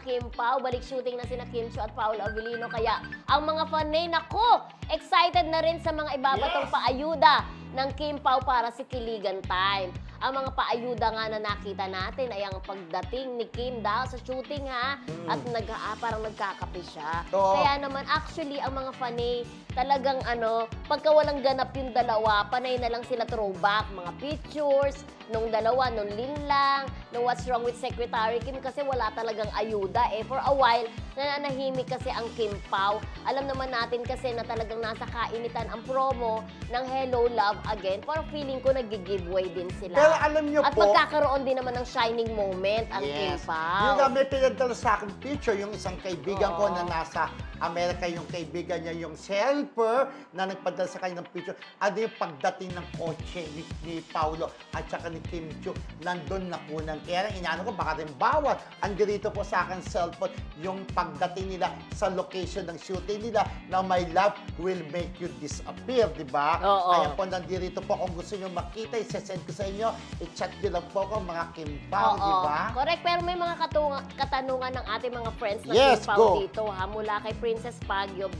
Kim Pao. Balik shooting na sina Kim Chiu at Paolo Avellino. Kaya ang mga fanay, nako, excited na rin sa mga ibabatong Yes! paayuda ng Kim Pao para si Kiligan Time. Ang mga paayuda nga na nakita natin ay ang pagdating ni Kim daw sa shooting ha at nag, ah, parang nagkakape siya. Oo. Kaya naman actually ang mga fanay talagang ano, pagka walang ganap yung dalawa, panay na lang sila throwback, mga pictures nung dalawa, nung Lin lang, nung What's Wrong with Secretary Kim kasi wala talagang ayuda eh. For a while, nananahimik kasi ang Kim Pao. Alam naman natin kasi na talagang nasa kainitan ang promo ng Hello Love Again. Parang feeling ko nag-giveaway din sila. Pero alam niyo At po, magkakaroon din naman ng shining moment ang Yes. Yung nga, may pinadala sa akin picture, yung isang kaibigan ko Oo. na nasa Amerika, yung kaibigan niya, yung helper na nagpadala sa kanya ng picture. Ano yung pagdating ng kotse ni, ni Paulo at saka ni Kim Chiu, nandun na kunan. Kaya lang, inaano ko, baka rin bawal. Andi rito po sa akin cellphone, yung pagdating nila sa location ng shooting nila na my love will make you disappear, di ba? Oo. Ayan po, nandito po. Kung gusto nyo makita, isesend ko sa inyo. I-chat nyo lang po ako, mga Kim Pao, Oo, di ba? Correct, pero may mga katunga, katanungan ng ating mga friends na Yes, Kim Pao go. dito ha, mula kay Princess Pagyo,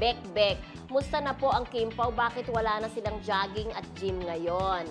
Bek Bek. Musta na po ang Kim Pao? Bakit wala na silang jogging at gym ngayon?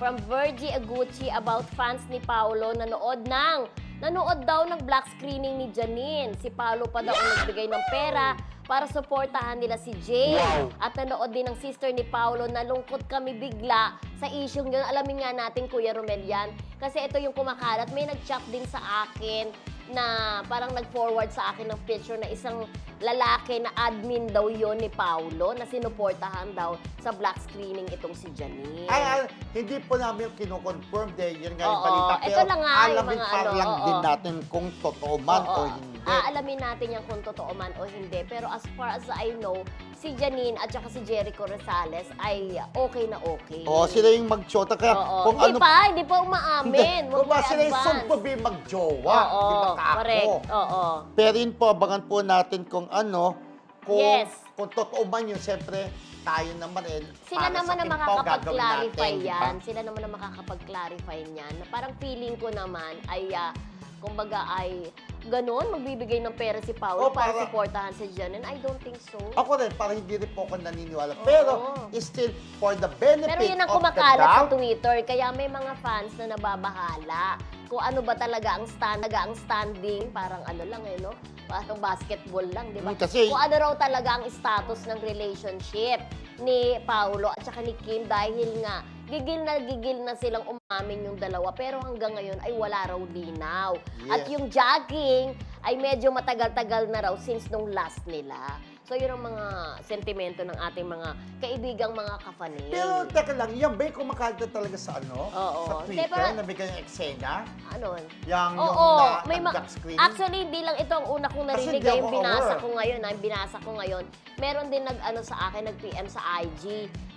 From Virgie Aguchi about fans ni Paolo nanood ng Nanood daw ng black screening ni Janine. Si Paolo pa daw ang nagbigay ng pera para suportahan nila si Jay. Wow. At nanood din ng sister ni Paolo, nalungkot kami bigla sa isyong yun. Alamin nga natin, Kuya Romel, yan. Kasi ito yung kumakalat. May nag-chat din sa akin na parang nag-forward sa akin ng picture na isang lalaki na admin daw yon ni Paolo na sinuportahan daw sa black screening itong si Janine. Ay, ay, hindi po namin kinoconfirm dahil yun nga yung Oo, balita. ito Pero lang nga yung alamin mga ano, lang oo. din natin kung totoo man Oo. o hindi. Aalamin natin yan kung totoo man o hindi. Pero as far as I know, si Janine at saka si Jericho Rosales ay okay na okay. Oo, sila yung mag-shota. Kaya Oo. kung hindi ano... pa, hindi pa umaamin. Kung ba Huwag sila yung be mag-jowa. Oo, di ba ka ako? correct. Oo. Pero yun po, abangan po natin kung ano, kung, Yes. kung totoo man yun, siyempre, tayo naman eh. Sila para naman Pao, makakapag-clarify natin, di ba? yan. Sila naman na makakapag-clarify niyan. Parang feeling ko naman ay, ah, kumbaga ay, ganun, magbibigay ng pera si Paolo Oh, para, para- supportahan si Janine. I don't think so. Ako rin, parang hindi rin po ako naniniwala. Pero, still, for the benefit Pero yun ang of the kumakalat sa doubt, Twitter. Kaya may mga fans na nababahala kung ano ba talaga ang stand, talaga ang standing, parang ano lang eh, no? Parang basketball lang, di ba? Mm, kasi- Kung ano raw talaga ang status ng relationship ni Paolo at saka ni Kim dahil nga gigil na gigil na silang umamin yung dalawa pero hanggang ngayon ay wala raw linaw. At Yes. yung jogging ay medyo matagal-tagal na raw since nung last nila. So yun ang mga sentimento ng ating mga kaibigang mga kafanin. Pero, teka lang, yung kumakalat talaga sa ano? Oo. Sa Hindi, Twitter, pero- na bigyan yung eksena? ano? Yung, Oo, yung na, may ma- nag-black screen? Actually, hindi lang ito ang una kong Kasi narinig hindi eh, ako yung binasa aware. ko ngayon, ang binasa ko ngayon. Meron din nag ano sa akin, nag-PM sa IG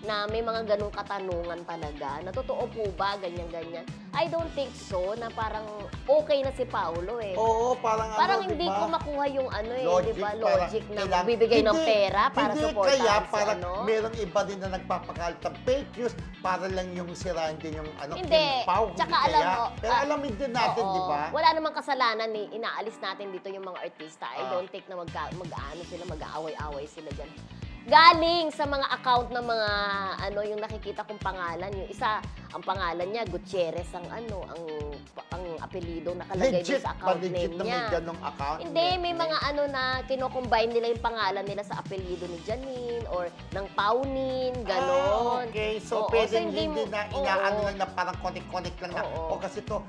na may mga ganong katanungan talaga. Na totoo po ba ganyan ganyan? I don't think so na parang okay na si Paulo eh. Oo, parang, Parang ano, hindi diba? ko makuha yung ano eh, Logic, di ba? parang Logic na kailangan- bibigay ng Hindi, pera para hindi, supportahan kaya si parang ano. merong iba din na nagpapakalat ng fake news para lang yung sirahan din yung ano, Hindi. Kim Pao. Tsaka alam kaya. mo, Pero ah, alamin din natin, Oo. di ba? Wala namang kasalanan ni inaalis natin dito yung mga artista. I Ah. don't think na magka, mag-ano sila, mag-aaway-away sila dyan. Galing sa mga account ng mga ano yung nakikita kong pangalan. Yung isa, ang pangalan niya, Gutierrez ang ano, ang ang apelido nakalagay Legit doon sa ba? account Legit name na may niya. ganong account? Hindi, may mga ano na kino-combine nila yung pangalan nila sa apelido ni Janine or ng Paunin, ganon. Ah, okay. So, Oo, pwede so hindi, hindi mo- na inaano oo. lang na parang connect-connect lang na. Oo. O kasi to,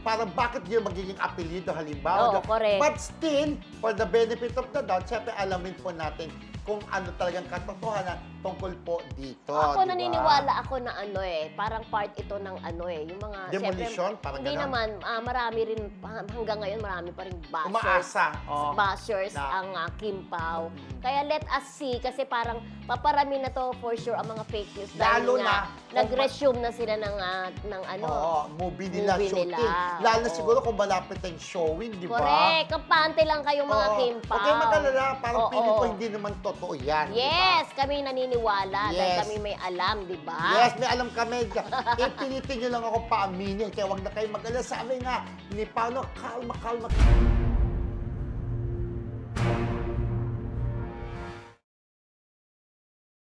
parang bakit yun magiging apelido halimbawa? Oo, correct. But still, for the benefit of the doubt, syempre alamin po natin kung ano talagang katotohanan tungkol po dito. Ako di ba? naniniwala ako na ano eh, parang part ito ng ano eh, yung mga Demolition? syempre, Parang Hindi ganon? naman, ah, marami rin ah, hanggang ngayon marami pa rin bashers. Umaasa. Oh. Bashers Na- ang ah, Kim Pao. Mm. Kaya let us see kasi parang paparami na to for sure ang mga fake news dahil Lalo nga na- nag-resume na sila ng ah, ng ano. Oo, movie nila, Movie shooting. nila, Lalo na oo. siguro kung malapit ang showing, di ba? Correct. Kampante lang kayong mga Oo. Kim Pao. Huwag kayong mag-alala, parang Oo. feeling ko hindi naman totoo yan. di ba? Yes, kami naniniwala dahil Yes. kami may alam, di ba? Yes, may alam kami. Ipilitin nyo lang ako paaminin. Kaya wag na kayo mag-alala. Sabi nga ni Paolo, kalma, kalma.